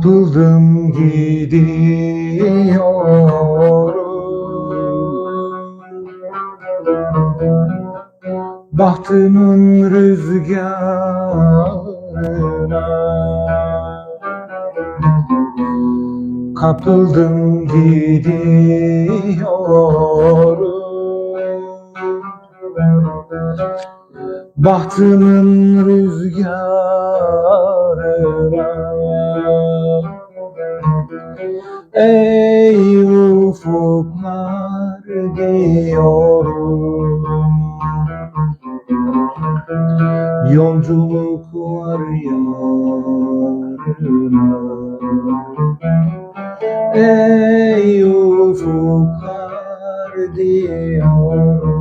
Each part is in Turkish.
Kapıldım gidiyorum. Bahtımın rüzgarına. Kapıldım gidiyorum. Bahtımın rüzgarına Ey ufuklar diyorum Yolculuk var yarına Ey ufuklar diyorum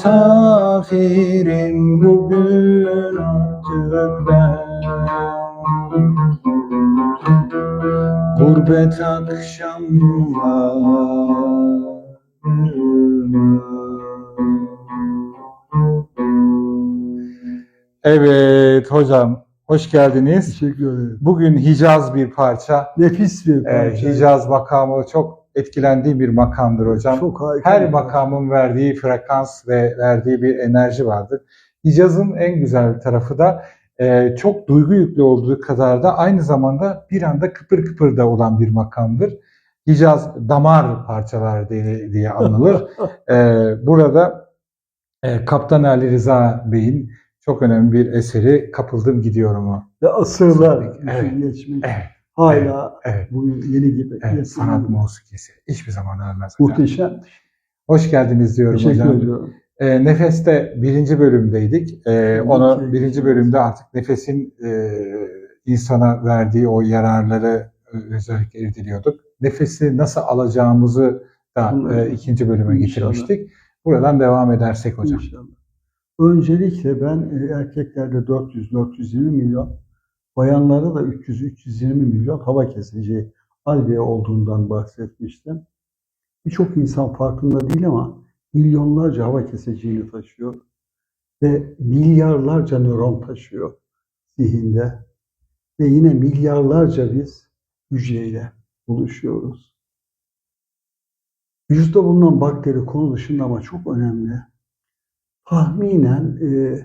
Misafirim bugün artık ben Gurbet akşamlarına Evet hocam hoş geldiniz. Teşekkür ederim. Bugün Hicaz bir parça. Nefis bir Ee, parça. Hicaz makamı çok etkilendiğim bir makamdır hocam. Çok harika. Her makamın verdiği frekans ve verdiği bir enerji vardır. Hicaz'ın en güzel tarafı da e, çok duygu yüklü olduğu kadar da aynı zamanda bir anda kıpır kıpır da olan bir makamdır. Hicaz damar parçalar diye, diye anılır. E, burada e, Kaptan Ali Rıza Bey'in çok önemli bir eseri Kapıldım Gidiyorum'u. Ve asırlar Evet, geçmiş. Evet, Hala evet, bu yeni gibi. evet. Sanat musikisi. Hiçbir zaman ölmez hocam. Muhteşem. Hoş geldiniz diyorum Teşekkür hocam. ediyorum. E, Nefes'te birinci bölümdeydik. E, onu birinci bölümde artık nefesin e, insana verdiği o yararları e, özellikle irdeliyorduk. Nefesi nasıl alacağımızı da e, ikinci bölüme İnşallah. getirmiştik. Buradan devam edersek hocam. İnşallah. Öncelikle ben e, erkeklerde 400-420 milyon, bayanlarda da 300-320 milyon hava kesici alveoli olduğundan bahsetmiştim. Birçok insan farkında değil ama milyonlarca hava kesiciğini taşıyor ve milyarlarca nöron taşıyor zihinde ve yine milyarlarca biz hücreyle buluşuyoruz. Vücutta bulunan bakteri konu dışında ama çok önemli. Tahminen e,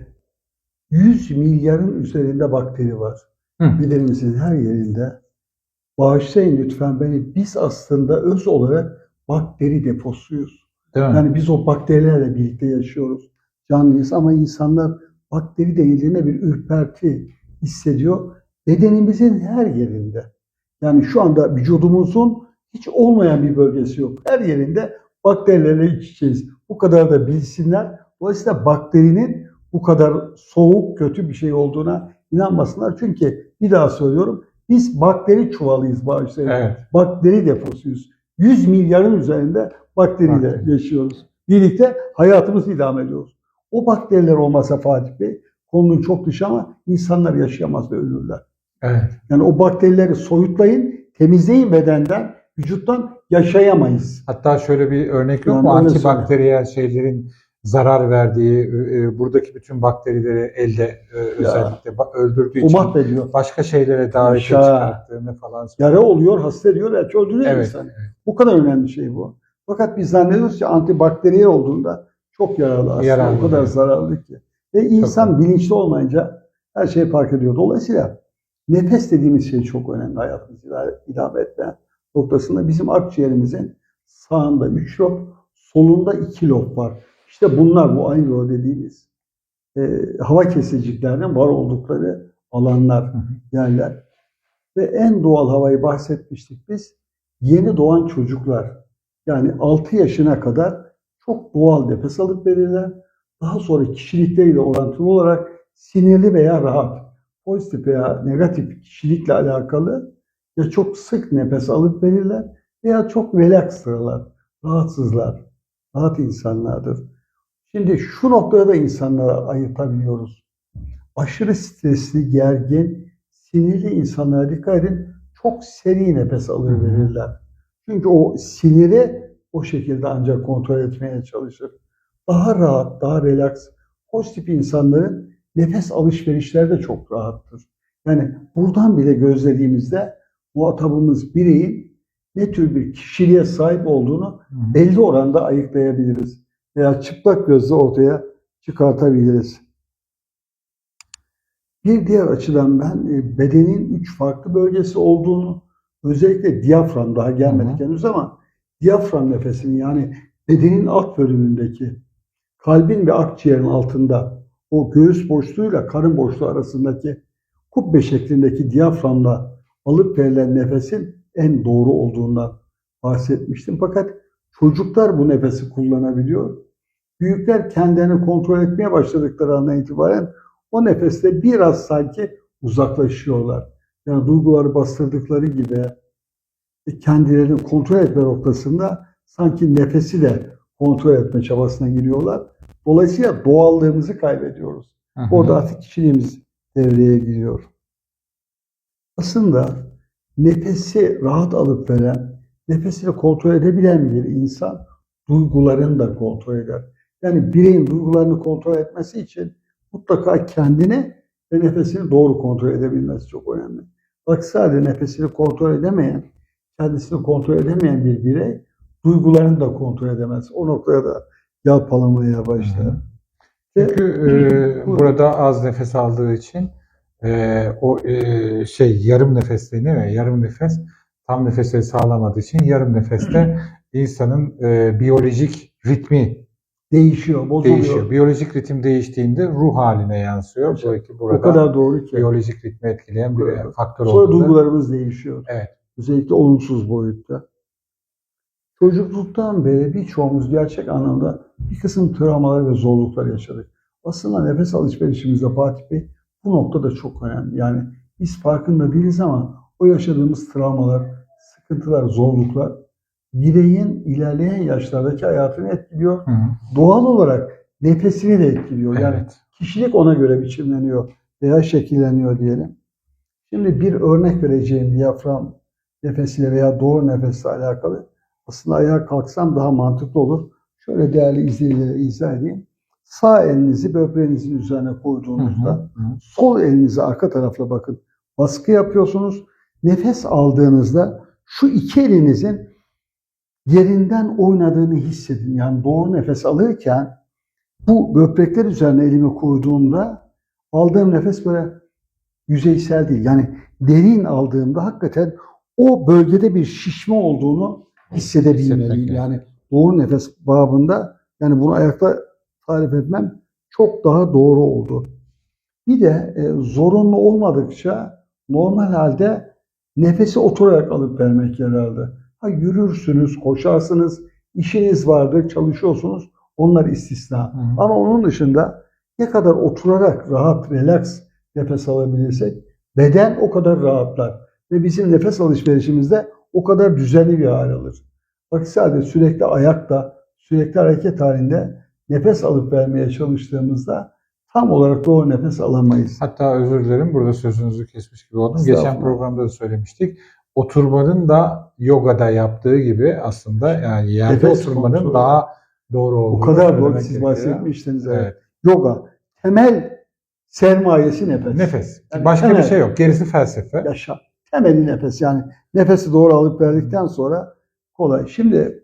100 milyarın üzerinde bakteri var. Hı. Bedenimizin her yerinde. Bağışlayın lütfen beni. Biz aslında öz olarak bakteri deposuyuz. Değil mi? Yani biz o bakterilerle birlikte yaşıyoruz. Canlıyız ama insanlar bakteri denildiğinde bir ürperti hissediyor. Bedenimizin her yerinde. Yani şu anda vücudumuzun hiç olmayan bir bölgesi yok. Her yerinde bakterilerle iç içeyiz. Bu kadar da bilsinler. Dolayısıyla bakterinin bu kadar soğuk, kötü bir şey olduğuna inanmasınlar. Çünkü bir daha söylüyorum, biz bakteri çuvalıyız bağışlayın. Evet. Bakteri deposuyuz. 100 milyarın üzerinde bakteriyle Bakteri. yaşıyoruz. Birlikte hayatımızı idame ediyoruz. O bakteriler olmasa Fatih Bey, konunun çok dışı ama insanlar yaşayamaz ve ölürler. Evet. Yani o bakterileri soyutlayın, temizleyin bedenden, vücuttan yaşayamayız. Hatta şöyle bir örnek yok Yani mu? Antibakteriyel şeylerin zarar verdiği, e, e, buradaki bütün bakterileri elde e, özellikle öldürdüğü için mahvediyor. başka şeylere davete çıkarttığını falan Yara oluyor, hasta ediyor, belki öldürüyor Evet. insanı. Bu kadar önemli şey bu. Fakat biz zannediyoruz ki antibakteriyel olduğunda çok yararlı aslında. Yararlı. O kadar zararlı ki. Ve insan bilinçli olmayınca her şeyi fark ediyor. Dolayısıyla nefes dediğimiz şey çok önemli hayatımızı idame etme noktasında. Bizim akciğerimizin sağında 3 lob, solunda 2 lob var. İşte bunlar bu aynı dediğimiz e, hava kesiciklerinin var oldukları alanlar, yerler. Ve en doğal havayı bahsetmiştik biz. Yeni doğan çocuklar yani 6 yaşına kadar çok doğal nefes alıp verirler. Daha sonra kişilikleriyle orantılı olarak sinirli veya rahat, pozitif veya negatif kişilikle alakalı ya çok sık nefes alıp verirler veya çok relaxtırlar, rahatsızlar, rahat insanlardır. Şimdi şu noktada da insanlara ayırtabiliyoruz. Aşırı stresli, gergin, sinirli insanlara dikkat edin. Çok seri nefes alır verirler. Çünkü o siniri o şekilde ancak kontrol etmeye çalışır. Daha rahat, daha relax, pozitif insanların nefes alışverişleri de çok rahattır. Yani buradan bile gözlediğimizde muhatabımız bireyin ne tür bir kişiliğe sahip olduğunu belli oranda ayıklayabiliriz. Veya çıplak gözle ortaya çıkartabiliriz. Bir diğer açıdan ben e, bedenin üç farklı bölgesi olduğunu, özellikle diyafram daha gelmedik henüz ama diyafram nefesini yani bedenin alt bölümündeki kalbin ve akciğerin altında o göğüs boşluğuyla karın boşluğu arasındaki kubbe şeklindeki diyaframla alıp verilen nefesin en doğru olduğundan bahsetmiştim. Fakat çocuklar bu nefesi kullanabiliyor. Büyükler kendilerini kontrol etmeye başladıkları andan itibaren o nefeste biraz sanki uzaklaşıyorlar. Yani duyguları bastırdıkları gibi e, kendilerini kontrol etme noktasında sanki nefesi de kontrol etme çabasına giriyorlar. Dolayısıyla doğallığımızı kaybediyoruz. Hı. Orada artık kişiliğimiz devreye giriyor. Aslında nefesi rahat alıp veren, nefesini kontrol edebilen bir insan duygularını da kontrol eder. Yani bireyin duygularını kontrol etmesi için mutlaka kendini ve nefesini doğru kontrol edebilmesi çok önemli. Bak sadece nefesini kontrol edemeyen, kendisini kontrol edemeyen bir birey duygularını da kontrol edemez. O noktaya da yalpalamaya başlar. Hı Çünkü e, burada az nefes aldığı için e, o e, şey yarım nefes deniyor ya yarım nefes tam nefesi sağlamadığı için yarım nefeste insanın e, biyolojik ritmi değişiyor, bozuluyor. değişiyor. Biyolojik ritim değiştiğinde ruh haline yansıyor. Evet. Belki burada O kadar doğru ki. biyolojik ritmi etkileyen bir Evet. faktör Sonra olduğunda. duygularımız değişiyor. Evet. Özellikle olumsuz boyutta. Çocukluktan beri birçoğumuz gerçek anlamda bir kısım travmalar ve zorluklar yaşadık. Aslında nefes alışverişimizde Fatih Bey bu noktada çok önemli. Yani biz farkında değiliz ama o yaşadığımız travmalar, sıkıntılar, zorluklar bireyin ilerleyen yaşlardaki hayatını etkiliyor. Hı hı. Doğal olarak nefesini de etkiliyor. Yani Evet. kişilik ona göre biçimleniyor veya şekilleniyor diyelim. Şimdi bir örnek vereceğim diyafram nefesiyle veya doğru nefesle alakalı. Aslında ayağa kalksam daha mantıklı olur. Şöyle değerli izleyicilere izah edeyim. Sağ elinizi böbreğinizin üzerine Hı hı. koyduğunuzda Hı hı. sol elinizi arka tarafla bakın. Baskı yapıyorsunuz. Nefes aldığınızda şu iki elinizin yerinden oynadığını hissedin. Yani doğru nefes alırken bu böbrekler üzerine elimi koyduğumda aldığım nefes böyle yüzeysel değil. Yani derin aldığımda hakikaten o bölgede bir şişme olduğunu hissedebilmeliyim. Yani doğru nefes babında yani bunu ayakta tarif etmem çok daha doğru oldu. Bir de e, zorunlu olmadıkça normal halde nefesi oturarak alıp vermek yararlı. Ha yürürsünüz, koşarsınız, işiniz vardır, çalışıyorsunuz. Onlar istisna. Hı hı. Ama onun dışında ne kadar oturarak rahat, relax nefes alabilirsek beden o kadar rahatlar. Ve bizim nefes alışverişimizde o kadar düzenli bir hal alır. Bak sadece sürekli ayakta, sürekli hareket halinde nefes alıp vermeye çalıştığımızda tam olarak doğru nefes alamayız. Hatta özür dilerim burada sözünüzü kesmiş gibi oldum. Geçen programda da söylemiştik. Oturmanın da yogada yaptığı gibi aslında yani yerde Nefes oturmanın kontrolü. daha doğru olduğunu O kadar doğru siz bahsetmiştiniz. Evet. Evet. Yoga, temel sermayesi nefes. Nefes. Yani Başka temel. bir şey yok. Gerisi felsefe. yaşam. Temeli nefes yani nefesi doğru alıp verdikten sonra kolay. Şimdi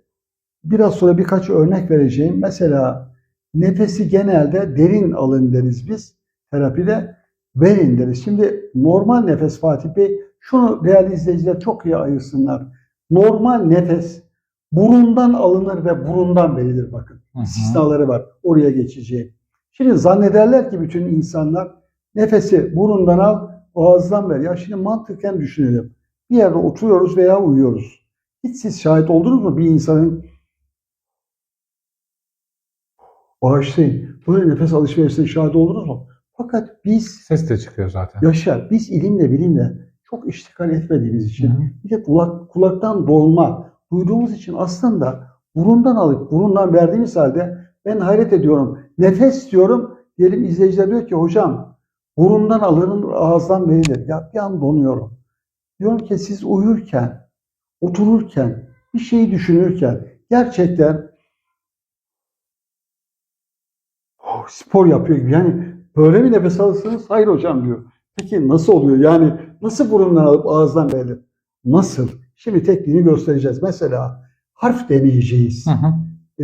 biraz sonra birkaç örnek vereceğim. Mesela nefesi genelde derin alın deriz biz terapide verin deriz. Şimdi normal nefes Fatih Bey şunu değerli izleyiciler çok iyi ayırsınlar. Normal nefes burundan alınır ve burundan verilir bakın. İstisnaları var. Oraya geçeceğim. Şimdi zannederler ki bütün insanlar nefesi burundan al, ağızdan ver. Ya şimdi mantıken düşünelim. Bir yerde oturuyoruz veya uyuyoruz. Hiç siz şahit oldunuz mu bir insanın bağışlayın. Böyle nefes alışverişine şahit oldunuz mu? Fakat biz Ses de çıkıyor zaten. Yaşar, biz ilimle bilimle çok iştikal etmediğimiz için Hı bir de kulak, kulaktan dolma duyduğumuz için aslında burundan alıp burundan verdiğimiz halde ben hayret ediyorum. Nefes diyorum. Diyelim izleyiciler diyor ki hocam burundan alınır ağızdan verilir. Ya bir an donuyorum. Diyorum ki siz uyurken, otururken, bir şeyi düşünürken gerçekten oh, spor yapıyor gibi. Yani böyle mi nefes alırsınız? Hayır hocam diyor. Peki nasıl oluyor? Yani nasıl burundan alıp ağızdan verilir? Nasıl? Şimdi tekniğini göstereceğiz. Mesela harf deneyeceğiz. Hı hı.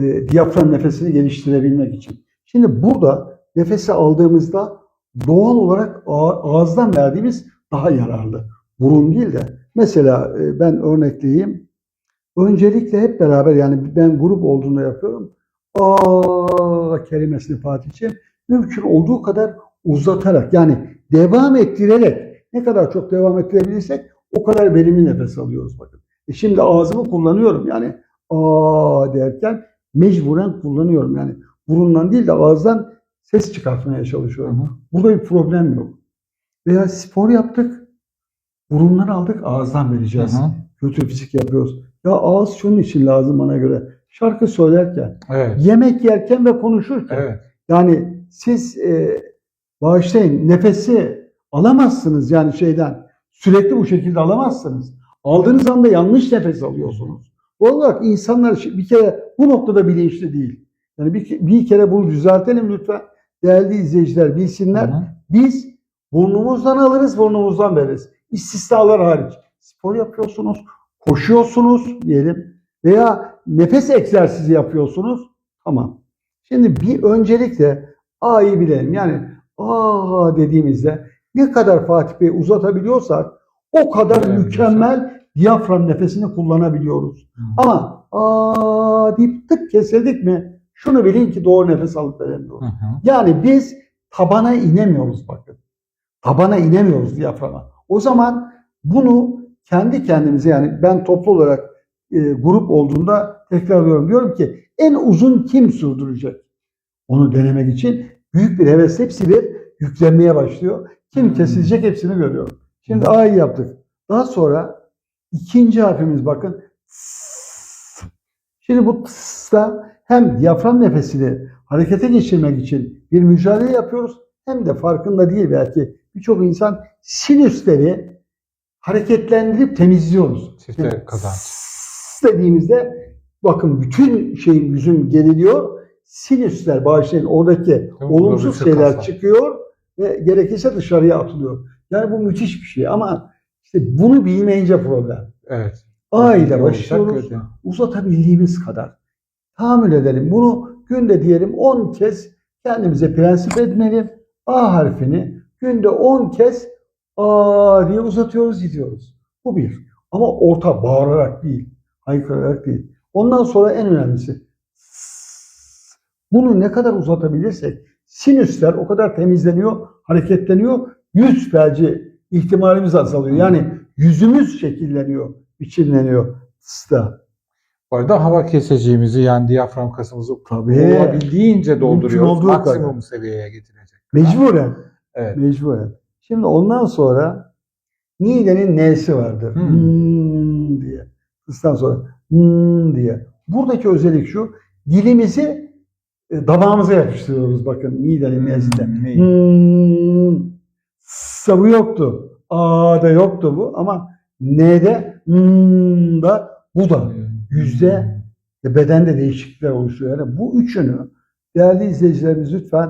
E, diyafram nefesini geliştirebilmek için. Şimdi burada nefesi aldığımızda doğal olarak ağ- ağızdan verdiğimiz daha yararlı. Burun değil de. Mesela e, ben örnekleyeyim. Öncelikle hep beraber yani ben grup olduğunda yapıyorum. Aa kelimesini Fatih'ciğim mümkün olduğu kadar uzatarak yani devam ettirerek ne kadar çok devam ettirebilirsek o kadar verimli nefes alıyoruz bakın. E şimdi ağzımı kullanıyorum yani aa derken mecburen kullanıyorum yani burundan değil de ağızdan ses çıkartmaya Hı çalışıyorum. hı. Burada bir problem yok. Veya spor yaptık, burundan aldık, ağızdan vereceğiz. Hı hı. Kötü fizik yapıyoruz. Ya ağız şunun için lazım bana göre. Şarkı söylerken, Evet. yemek yerken ve konuşurken. Evet. Yani siz e, bağışlayın nefesi alamazsınız yani şeyden. Sürekli bu şekilde alamazsınız. Aldığınız anda yanlış nefes alıyorsunuz. Bu olarak insanlar bir kere bu noktada bilinçli değil. Yani bir, bir kere bunu düzeltelim lütfen. Değerli izleyiciler bilsinler. Hı hı. Biz burnumuzdan alırız, burnumuzdan veririz. İstisnalar hariç. Spor yapıyorsunuz, koşuyorsunuz diyelim veya nefes egzersizi yapıyorsunuz. Tamam. Şimdi bir öncelikle A'yı bilelim. Yani A dediğimizde ne kadar Fatih Bey uzatabiliyorsak o kadar Evet, mükemmel diyafram nefesini kullanabiliyoruz. Hı. Ama A deyip tık kesildik mi şunu bilin ki doğru nefes alıp veremiyoruz. Hı hı. Yani biz tabana inemiyoruz bakın. Tabana inemiyoruz diyaframa. O zaman bunu kendi kendimize yani ben toplu olarak e, grup olduğunda tekrarlıyorum. Diyorum ki en uzun kim sürdürecek? Onu denemek için büyük bir heves hepsi bir yüklenmeye başlıyor. Kim Hmm. kesilecek hepsini görüyorum. Şimdi A'yı yaptık. Daha sonra ikinci harfimiz bakın. Şimdi bu ts'ta hem diyafram nefesini harekete geçirmek için bir mücadele yapıyoruz. Hem de farkında değil belki birçok insan sinüsleri hareketlendirip temizliyoruz. Yani kazanç. dediğimizde bakın bütün şeyin yüzün geriliyor. Sinüsler bağışlayın oradaki olumsuz şeyler kaslar. çıkıyor ve gerekirse dışarıya atılıyor. Yani bu müthiş bir şey ama işte bunu bilmeyince problem. Evet. A ile başlıyoruz uzatabildiğimiz kadar tahammül edelim. Bunu günde diyelim 10 kez kendimize prensip edinelim. A harfini günde 10 kez A diye uzatıyoruz gidiyoruz. Bu bir. Ama orta bağırarak değil, haykırarak değil. Ondan sonra en önemlisi bunu ne kadar uzatabilirsek sinüsler o kadar temizleniyor, hareketleniyor. Yüz felci ihtimalimiz azalıyor. Yani yüzümüz şekilleniyor, biçimleniyor. Sta. Bu arada hava keseceğimizi yani diyafram kasımızı Tabii. olabildiğince dolduruyoruz. Maksimum kadar. seviyeye getirecek. Mecburen. Evet. Mecburen. Şimdi ondan sonra Niğde'nin N'si vardır. Hmm. Hmm diye. Kıstan sonra hmm diye. Buradaki özellik şu. Dilimizi damağımıza yapıştırıyoruz bakın Niğde'nin N'sinde. Hmm? Hmm. Bu yoktu. A'da yoktu bu ama N'de hmm da bu da. yüzde ve bedende değişiklikler oluşuyor. Yani bu üçünü değerli izleyicilerimiz lütfen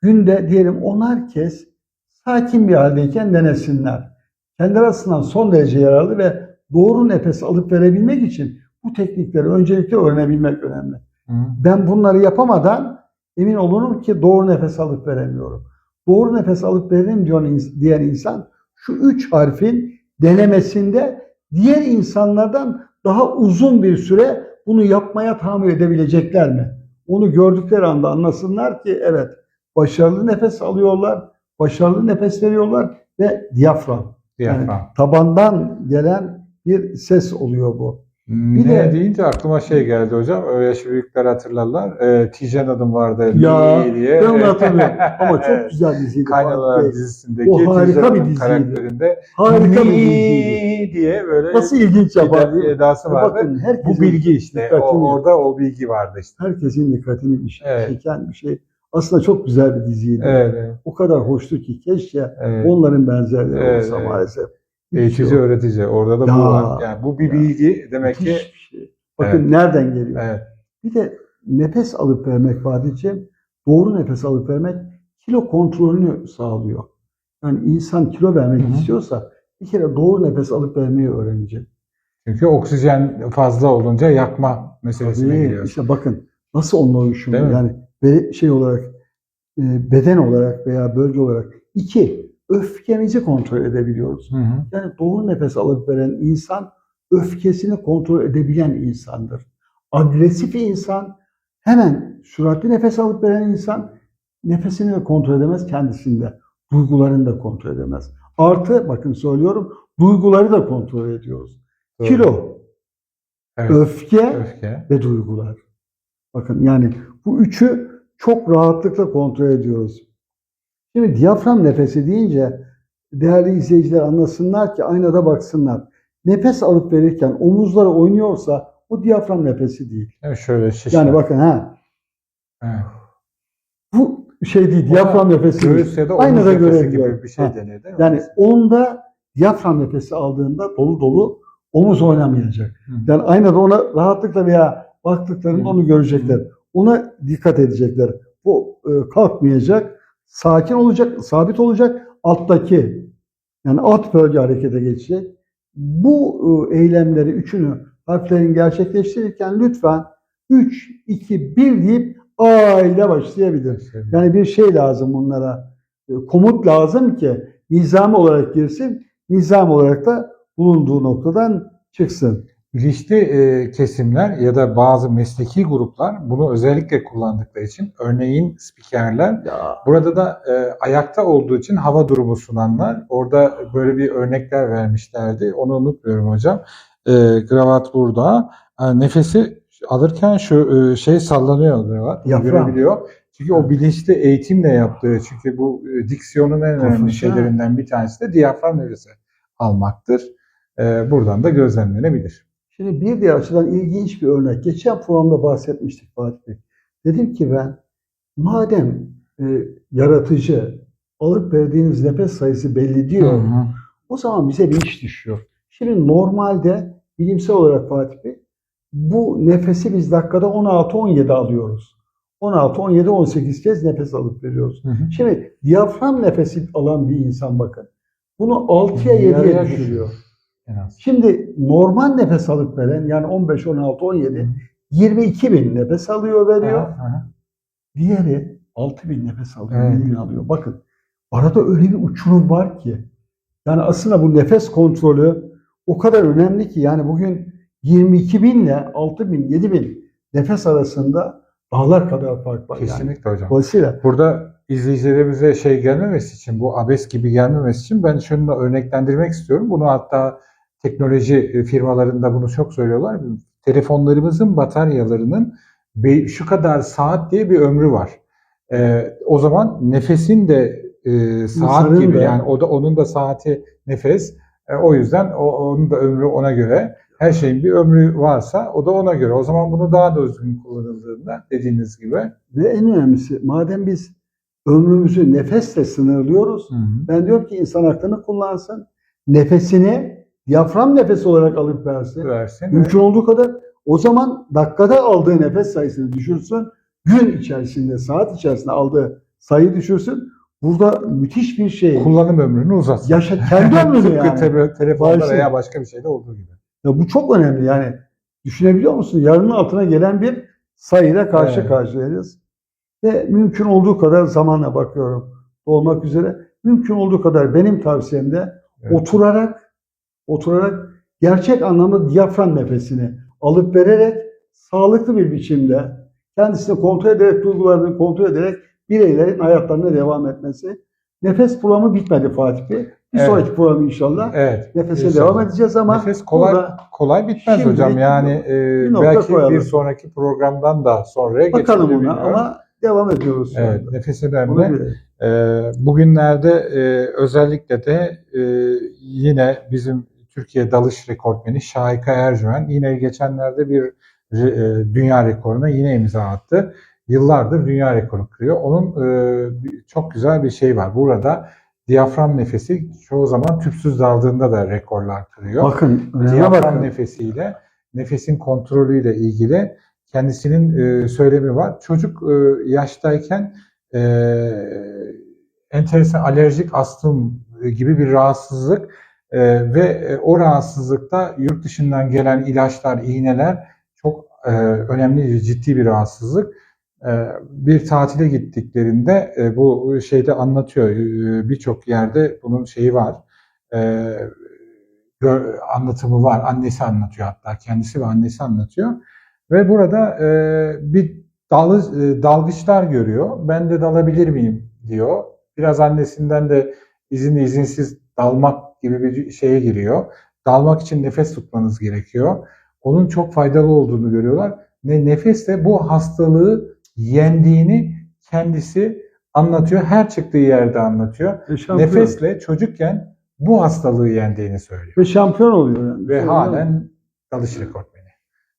günde diyelim onar kez sakin bir haldeyken denesinler. Kendileri açısından son derece yararlı ve doğru nefes alıp verebilmek için bu teknikleri öncelikle öğrenebilmek önemli. Hı. Ben bunları yapamadan emin olurum ki doğru nefes alıp veremiyorum. Doğru nefes alıp veririm diyor, diyen insan şu üç harfin denemesinde diğer insanlardan daha uzun bir süre bunu yapmaya tahammül edebilecekler mi? Onu gördükleri anda anlasınlar ki evet başarılı nefes alıyorlar, başarılı nefes veriyorlar ve diyafram. Diyafram. Tabandan gelen bir ses oluyor bu. Bir ne de- deyince aklıma şey geldi hocam. Yaşı büyükler hatırlarlar. Ee, Tijen adım vardı. Ya, diye. Ben onu hatırlıyorum. Ama çok güzel diziydi. Kaynalar Bey. dizisindeki O harika Tijen bir diziydi. karakterinde Harika bir diziydi. diye böyle Nasıl ilginç yapar edası vardı. Bakın herkesin, Bu bilgi işte. O, orada o bilgi vardı işte. herkesin dikkatini bir şey, Evet. çeken bir şey. Aslında çok güzel bir diziydi. Evet, O kadar hoştu ki keşke evet. onların benzerleri Evet, olsa maalesef. Eğitici, öğretici. Orada da bu Ya. var. Yani bu bir Ya. bilgi demek ki şey. Bakın nereden geliyor? evet. Bir de nefes alıp vermek Fatih'ciğim, doğru nefes alıp vermek kilo kontrolünü sağlıyor. Yani insan kilo vermek Hı hı. istiyorsa bir kere doğru nefes alıp vermeyi öğrenecek. Çünkü oksijen fazla olunca yakma meselesine Tabii, giriyor. işte bakın nasıl onunla uyuşuyor. Yani şey olarak e, beden olarak veya bölge olarak. iki öfkemizi kontrol edebiliyoruz. Hı hı. Yani doğru nefes alıp veren insan öfkesini kontrol edebilen insandır. Agresif insan hemen süratli nefes alıp veren insan nefesini de kontrol edemez kendisinde. Duygularını da kontrol edemez. Artı bakın söylüyorum duyguları da kontrol ediyoruz. Doğru. Kilo, Evet. öfke Öfke. ve duygular. Bakın yani bu üçü çok rahatlıkla kontrol ediyoruz. Şimdi diyafram nefesi deyince değerli izleyiciler anlasınlar ki aynada baksınlar. Nefes alıp verirken omuzları oynuyorsa o diyafram nefesi değil. Evet, şöyle şişme. Yani bakın ha Evet. bu şey değil diyafram nefesi değil. Göğüs ya da omuz Aynada nefesi gibi bir şey Ha. deniyor değil mi? Yani onda diyafram nefesi aldığında dolu dolu omuz oynamayacak. Hı. Yani aynada ona rahatlıkla veya baktıklarında Hı. onu görecekler. Ona dikkat edecekler. Bu e, kalkmayacak, sakin olacak, sabit olacak. Alttaki yani alt bölge harekete geçecek. Bu e, eylemleri üçünü harflerin gerçekleştirirken lütfen 3, 2, 1 deyip A ile başlayabilir. Yani bir şey lazım bunlara. E, Komut lazım ki nizam olarak girsin. Nizam olarak da bulunduğu noktadan çıksın. Bilinçli e, kesimler ya da bazı mesleki gruplar bunu özellikle kullandıkları için örneğin spikerler Ya burada da e, ayakta olduğu için hava durumu sunanlar orada böyle bir örnekler vermişlerdi. Onu unutmuyorum hocam. E, kravat burada. E, nefesi alırken şu e, şey sallanıyor Diyafram. Görebiliyor. Çünkü o bilinçli eğitimle yaptığı çünkü bu e, diksiyonun en önemli Profesyonel. şeylerinden bir tanesi de diyafram nefesi almaktır. E, buradan da gözlemlenebilir. Şimdi bir diğer açıdan ilginç bir örnek. Geçen programda bahsetmiştik Fatih Bey. Dedim ki ben madem e, yaratıcı alıp verdiğiniz nefes sayısı belli diyor. Hı hı. O zaman bize bir iş düşüyor. Şimdi normalde bilimsel olarak Fatih Bey bu nefesi biz dakikada 16-17 alıyoruz. 16, 17, 18 kez nefes alıp veriyoruz. Hı hı. Şimdi diyafram nefesi alan bir insan bakın. Bunu 6'ya 7'ye Yarıya düşürüyor. Şimdi normal nefes alıp veren yani 15, 16, 17 22 bin nefes alıyor veriyor. Aha, aha. Diğeri 6 bin nefes alıyor, Evet. 7 bin alıyor. Bakın arada öyle bir uçurum var ki. Yani aslında bu nefes kontrolü o kadar önemli ki yani bugün 22 bin ile 6 bin, 7 bin nefes arasında dağlar kadar fark var. Yani. Kesinlikle hocam. Dolayısıyla Burada izleyicilerimize şey gelmemesi için, bu abes gibi gelmemesi için ben şunu örneklendirmek istiyorum. Bunu hatta teknoloji e, firmalarında bunu çok söylüyorlar. Telefonlarımızın bataryalarının şu kadar saat diye bir ömrü var. Ee, o zaman nefesin de e, saat İnsanın gibi da. yani o da onun da saati nefes. E, o yüzden o, onun da ömrü ona göre. Her şeyin bir ömrü varsa o da ona göre. O zaman bunu daha da düzgün kullanıldığında dediğiniz gibi. ve en önemlisi madem biz ömrümüzü nefesle sınırlıyoruz. Hı hı. Ben diyorum ki insan aklını kullansın. Nefesini diyafram nefesi olarak alıp versin. versin. Mümkün olduğu kadar o zaman dakikada aldığı nefes sayısını düşürsün. Gün içerisinde, saat içerisinde aldığı sayı düşürsün. Burada müthiş bir şey. kullanım ömrünü uzatsın. Yaşa kendi ömrünü yani. te- telefonda veya başka bir şeyde olduğu gibi. Ya bu çok önemli yani. Düşünebiliyor musun? Yarının altına gelen bir sayıyla karşı Evet. karşıyayız. Ve mümkün olduğu kadar zamana bakıyorum olmak üzere. Mümkün olduğu kadar benim tavsiyem de Evet. oturarak oturarak gerçek anlamda diyafram nefesini alıp vererek sağlıklı bir biçimde kendisini kontrol ederek duygularını kontrol ederek bireylerin hayatlarına devam etmesi Nefes programı bitmedi Fatih Bey. Bir Evet. sonraki program inşallah Evet. nefese inşallah. devam edeceğiz ama Nefes kolay burada kolay bitmez hocam. Yani e, bir belki koyalım. bir sonraki programdan da sonraya bakalım ona ama devam ediyoruz. Evet, anda. nefes önemli. Ee, bugünlerde e, özellikle de e, yine bizim Türkiye dalış rekortmeni Şahika Ercümen yine geçenlerde bir e, dünya rekoruna yine imza attı. Yıllardır dünya rekoru kırıyor. Onun e, çok güzel bir şey var. Burada diyafram nefesi çoğu zaman tüpsüz daldığında da rekorlar kırıyor. Bakın Diyafram bakın. nefesiyle nefesin kontrolüyle ilgili kendisinin e, söylemi var. Çocuk e, yaştayken e, enteresan alerjik astım gibi bir rahatsızlık e, ve o rahatsızlıkta yurt dışından gelen ilaçlar, iğneler çok e, önemli, ciddi bir rahatsızlık. E, bir tatile gittiklerinde e, bu şeyde anlatıyor. E, Birçok yerde bunun şeyi var. E, anlatımı var. Annesi anlatıyor hatta. Kendisi ve annesi anlatıyor. Ve burada e, bir dalı, e, dalgıçlar görüyor. Ben de dalabilir miyim diyor. Biraz annesinden de izinli izinsiz dalmak gibi bir şeye giriyor. Dalmak için nefes tutmanız gerekiyor. Onun çok faydalı olduğunu görüyorlar. Ve nefesle bu hastalığı yendiğini kendisi anlatıyor. Her çıktığı yerde anlatıyor. Şampiyon, Nefesle çocukken bu hastalığı yendiğini söylüyor. ve şampiyon oluyor yani. Ve halen dalış rekortmeni.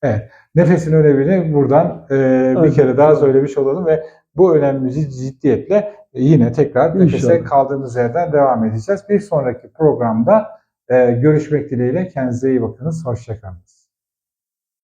Evet. Nefesin önemini buradan e, bir Evet. kere daha söylemiş olalım ve bu önemimizi ciddiyetle yine tekrar nefese kaldığımız yerden devam edeceğiz. Bir sonraki programda e, görüşmek dileğiyle. Kendinize iyi bakınız. Hoşçakalın.